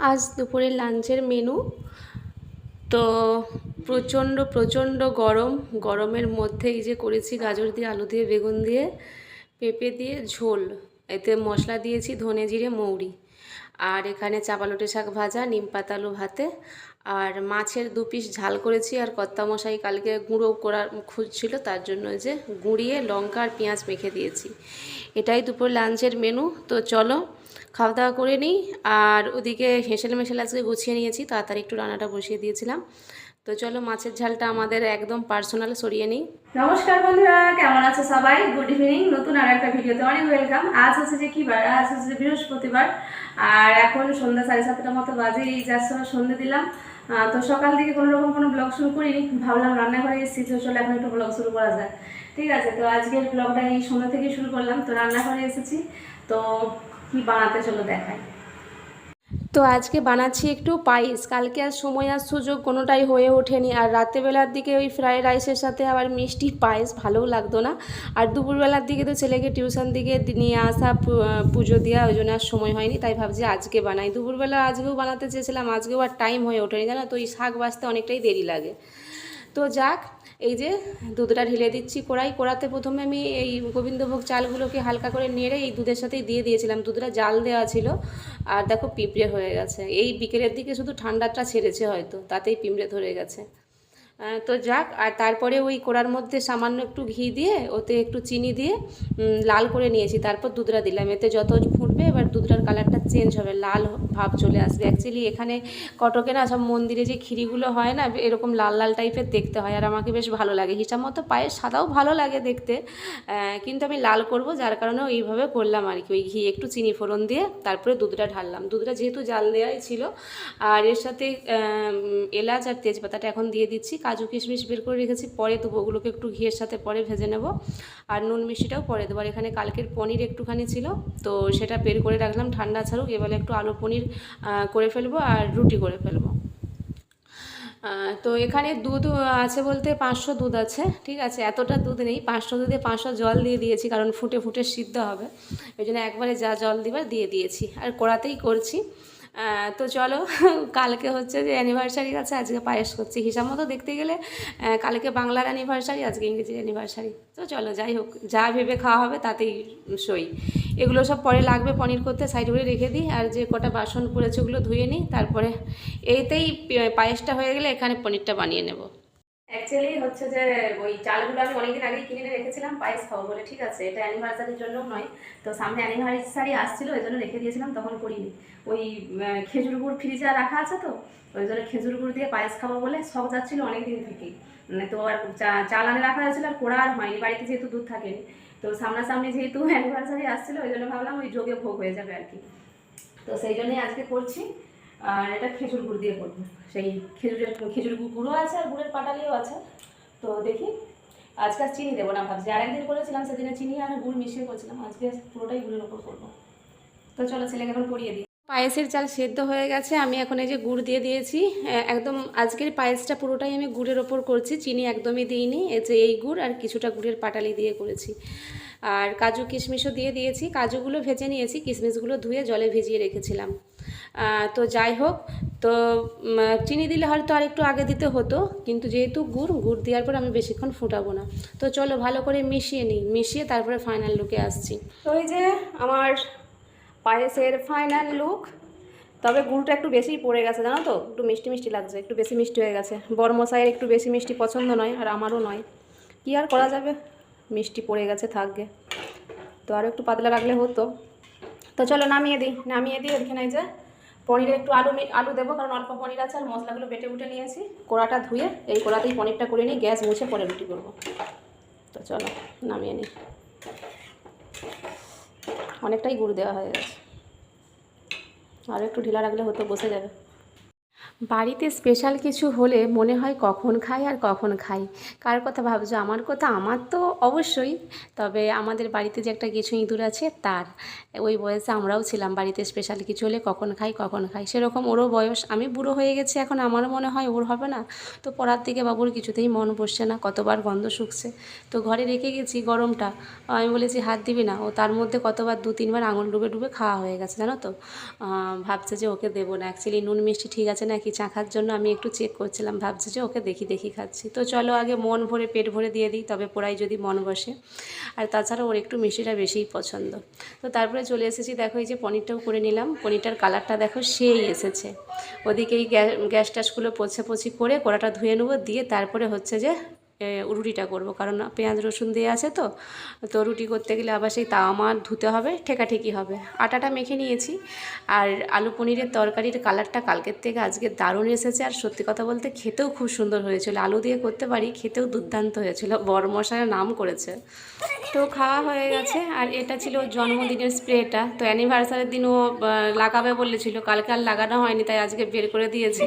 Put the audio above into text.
আজ দুপুরের লাঞ্চের মেনু তো প্রচণ্ড প্রচণ্ড গরম। গরমের মধ্যে এই যে করেছি গাজর দিয়ে, আলু দিয়ে, বেগুন দিয়ে, পেঁপে দিয়ে, ঝোল। এতে মশলা দিয়েছি, ধনে জিরে, মৌরি। আর এখানে চাপালোটে শাক ভাজা, নিম পাতা আলু ভাতে। আর মাছের দু পিস ঝাল করেছি আর কর্তা মশাই কালকে গুঁড়ো করার খুঁজছিল, তার জন্য যে গুঁড়িয়ে লঙ্কা আর পেঁয়াজ মেখে দিয়েছি। এটাই দুপুর লাঞ্চের মেনু। তো চলো, খাওয়া দাওয়া করে নিই। আর ওদিকে হেসেল মেশেল আজকে গুছিয়ে নিয়েছি, তাড়াতাড়ি একটু রান্নাটা বসিয়ে দিয়েছিলাম। তো চলো, মাছের ঝালটা আমাদের একদম পার্সোনাল সরিয়ে নিই। নমস্কার বন্ধুরা, কেমন আছো সবাই? গুড ইভিনিং নতুন আর একটা ভিডিওতে অনেক ওয়েলকাম আজ হচ্ছে যে কি বার? আজ হচ্ছে বৃহস্পতিবার। আর এখন সন্ধ্যা সাড়ে সাতটার মতো বাজে এই যার সময় সন্ধ্যে দিলাম তো সকাল থেকে কোনো রকম কোনো ব্লগ শুরু করিনি, ভাবলাম রান্নাঘরে এসেছি, তো চলে এখন একটু ব্লগ শুরু করা যায় ঠিক আছে, তো আজকের ব্লগটা এই সন্ধ্যা থেকে শুরু করলাম। তো রান্নাঘরে এসেছি, তো কি বানাতে চলো দেখাই। তো আজকে বানাচ্ছি একটু পায়েস। কালকে আর সময় আর সুযোগ কোনোটাই হয়ে ওঠেনি। আর রাত্রেবেলার দিকে ওই ফ্রায়েড রাইসের সাথে আবার মিষ্টি পায়েস ভালোও লাগতো না। আর দুপুরবেলার দিকে তো ছেলেকে টিউশন দিকে নিয়ে আসা পুজো দেওয়া ওই জন্য আর সময় হয়নি। তাই ভাবছি আজকে বানাই। দুপুরবেলা আজকেও বানাতে চেয়েছিলাম, আজকেও আর টাইম হয়ে ওঠেনি। জানো তো ওই শাক বাঁচতে অনেকটাই দেরি লাগে। তো যাক, এই যে দুধটা ঢেলে দিচ্ছি কড়াই। কড়াতে প্রথমে আমি এই গোবিন্দভোগ চালগুলোকে হালকা করে নেড়ে এই দুধের সাথেই দিয়ে দিয়েছিলাম। দুধটা জাল দেওয়া ছিল আর দেখো পিঁপড়ে হয়ে গেছে। এই বিকেলের দিকে শুধু ঠান্ডাটা ছেড়েছে হয়তো, তাতেই পিঁপড়ে ধরে গেছে। তো যাক, আর তারপরে ওই কোড়ার মধ্যে সামান্য একটু ঘি দিয়ে, ওতে একটু চিনি দিয়ে লাল করে নিয়েছি। তারপর দুধটা দিলাম। এতে যত ফুটবে, এবার দুধটার কালারটা চেঞ্জ হবে। লাল ভাব চলে আসবে। অ্যাকচুয়ালি এখানে কটকে না সব মন্দিরে যে ক্ষীরিগুলো হয় না, এরকম লাল লাল টাইপের দেখতে হয়, আর আমাকে বেশ ভালো লাগে। হিসাব মতো পায়ের সাদাও ভালো লাগে দেখতে কিন্তু আমি লাল করব, যার কারণে এইভাবে করলাম আর কি। ওই ঘি, একটু চিনি ফোড়ন দিয়ে, তারপরে দুধটা ঢাললাম। দুধটা যেহেতু জাল দেওয়াই ছিল, আর এর সাথে এলাচ আর তেজপাতাটা এখন দিয়ে দিচ্ছি। কাজু কিশমিশ বের করে রেখেছি, পরে দেবো ওগুলোকে একটু ঘিয়ের সাথে পরে ভেজে নেব। আর নুন মিষ্টিটাও পরে দেবো। আর এখানে কালকের পনির একটুখানি ছিল, তো সেটা বের করে রাখলাম। ঠান্ডা ছাড়ুক, এবারে একটু আলু পনির করে ফেলব আর রুটি করে ফেলব। তো এখানে দুধ আছে বলতে পাঁচশো দুধ আছে, ঠিক আছে? এতটা দুধ নেই, পাঁচশো দুধে পাঁচশো জল দিয়ে দিয়েছি, কারণ ফুটে ফুটে সিদ্ধ হবে। ওই জন্য একবারে যা জল দিবার দিয়ে দিয়েছি। আর কড়াতেই করছি। তো চলো, কালকে হচ্ছে যে অ্যানিভার্সারি আছে, আজকে পায়েস করছি। হিসাব মতো দেখতে গেলে কালকে বাংলার অ্যানিভার্সারি আজকে ইংরেজির অ্যানিভার্সারি তো চলো, যাই হোক, যা ভেবে খাওয়া হবে তাতেই সই। এগুলো সব পরে লাগবে, পনির করতে সাইড করে রেখে দিই, আর যে কটা বাসন পড়েছে ওগুলো ধুয়ে নিই, তারপরে এইতেই পায়েসটা হয়ে গেলে এখানে পনিরটা বানিয়ে নেব। অ্যাকচুয়ালি হচ্ছে যে ওই চালগুলো আমি অনেকদিন আগেই কিনে রেখেছিলাম, পায়েস খাব বলে, ঠিক আছে? এটা অ্যানিভার্সারির জন্য নয়। তো সামনে অ্যানিভার্সারি আসছিল, ওই জন্য রেখে দিয়েছিলাম, তখন করিনি। ওই খেজুর গুড় ফ্রিজে রাখা আছে তো, ওই জন্য খেজুর গুড় দিয়ে পায়েস খাব বলে শখ যাচ্ছিল অনেক দিন থেকেই। মানে তো আর চাল আনে রাখা হয়েছিল আর কোড়া আর হয়নি, বাড়িতে যেহেতু দুধ থাকেনি। তো সামনাসামনি যেহেতু অ্যানিভার্সারি আসছিল, ওই জন্য ভাবলাম ওই যোগে ভোগ হয়ে যাবে আর কি। তো সেই জন্যই আজকে করছি। আর এটা খেজুর গুড় দিয়ে করব। সেই খেজুরের খেজুর গুঁড়ো আছে আর গুড়ের পাটালিও আছে। তো দেখি, আজকে আর চিনি দেবো না, ভাবছি আর একদিন করেছিলাম, সেদিনে চিনি আর গুড় মিশিয়ে করেছিলাম, আজকে পুরোটাই গুড়ের ওপর করব। তো চলো ছেলেকে এখন পরিয়ে দিই। পায়েসের চাল সেদ্ধ হয়ে গেছে, আমি এখন এই যে গুড় দিয়ে দিয়েছি একদম আজকের পায়েসটা পুরোটাই আমি গুড়ের ওপর করছি, চিনি একদমই দিইনি এই যে এই গুড় আর কিছুটা গুড়ের পাটালি দিয়ে করেছি। আর কাজু কিশমিশও দিয়ে দিয়েছি, কাজুগুলো ভেজে নিয়েছি, কিশমিশগুলো ধুয়ে জলে ভিজিয়ে রেখেছিলাম। তো যাই হোক, তো চিনি দিলে হয়তো আর একটু আগে দিতে হতো, কিন্তু যেহেতু গুড় গুড় দেওয়ার পর আমি বেশিক্ষণ ফুটাবো না। তো চলো ভালো করে মিশিয়ে নিই, মিশিয়ে তারপরে ফাইনাল লুকে আসছি। তো এই যে আমার পায়েসের ফাইনাল লুক তবে গুড়টা একটু বেশি পড়ে গেছে, জানো তো? একটু মিষ্টি মিষ্টি লাগছে, একটু বেশি মিষ্টি হয়ে গেছে। বর্মশাইয়ের একটু বেশি মিষ্টি পছন্দ নয়, আর আমারও নয়। কী আর করা যাবে? মিষ্টি পড়ে গেছে, থাকবে। তো আরও একটু পাতলা রাখলে হতো। তো চলো নামিয়ে দিই নামিয়ে দিই এই যে পনিরে একটু আলু আলু দেবো, কারণ অল্প পনির আছে, আর মশলাগুলো বেটে উঠে নিয়েছি। কোড়াটা ধুয়ে এই কোড়াতেই পনিরটা করে নিই গ্যাস মুছে পরে রুটি করব। তো চলো, নামিয়ে নিই। অনেকটাই গুড় দেওয়া হয়ে গেছে। আর একটু ঢিলা রাখলে হতো বসে যাবে। বাড়িতে স্পেশাল কিছু হলে মনে হয় কখন খাই আর কখন খাই। কার কথা ভাবছ? আমার কথা আমার তো অবশ্যই। তবে আমাদের বাড়িতে যে একটা কিছু ইঁদুর আছে, তার। ওই বয়সে আমরাও ছিলাম বাড়িতে স্পেশাল কিছু হলে কখন খাই কখন খাই। সেরকম ওরও বয়স। আমি বুড়ো হয়ে গেছি, এখন আমারও মনে হয় ওর হবে না। তো পড়ার দিকে বাবুর কিছুতেই মন বসছে না, কতবার গন্ধ শুকছে। তো ঘরে রেখে গেছি গরমটা। আমি বলেছি, হাত দিবি না। ও তার মধ্যে কতবার দু, তিনবার আঙুল ডুবে ডুবে খাওয়া হয়ে গেছে, জানো তো? ভাবছে যে ওকে দেবো না। অ্যাকচুয়ালি নুন, মিষ্টি ঠিক আছে নাকি? চাখার জন্য আমি একটু চেক করছিলাম, ভাবছি যে ওকে দেখি দেখি খাচ্ছি। তো চলো আগে মন ভরে, পেট ভরে দিয়ে দিই, তবে পোড়াই যদি মন বসে। আর তাছাড়া ওর একটু মিষ্টিটা বেশিই পছন্দ। তো তারপরে চলে এসেছি, দেখো এই যে পনিরটাও করে নিলাম। পনিরটার কালারটা দেখো সেই এসেছে। ওদিকে এই গ্যাস গ্যাস ট্যাসগুলো পছে পছি করে কড়াটা ধুয়ে নেব, দিয়ে তারপরে হচ্ছে যে রুটিটা করব। কারণ পেঁয়াজ রসুন দিয়ে আছে তো তো রুটি করতে গেলে আবার সেই তাওয়া মার ধুতে হবে, ঠেকাঠেকি হবে। আটাটা মেখে নিয়েছি। আর আলু পনিরের তরকারির কালারটা কালকের থেকে আজকে দারুণ এসেছে। আর সত্যি কথা বলতে খেতেও খুব সুন্দর হয়েছিল। আলু দিয়ে করতে পারি, খেতেও দুর্দান্ত হয়েছিল। বড় মশাইয়ের নাম করেছে। তো খাওয়া হয়ে গেছে। আর এটা ছিল জন্মদিনের স্প্রেটা। তো অ্যানিভার্সারির দিন ও লাগাবে বলেছিল। কালকে আর লাগানো হয়নি, তাই আজকে বের করে দিয়েছি।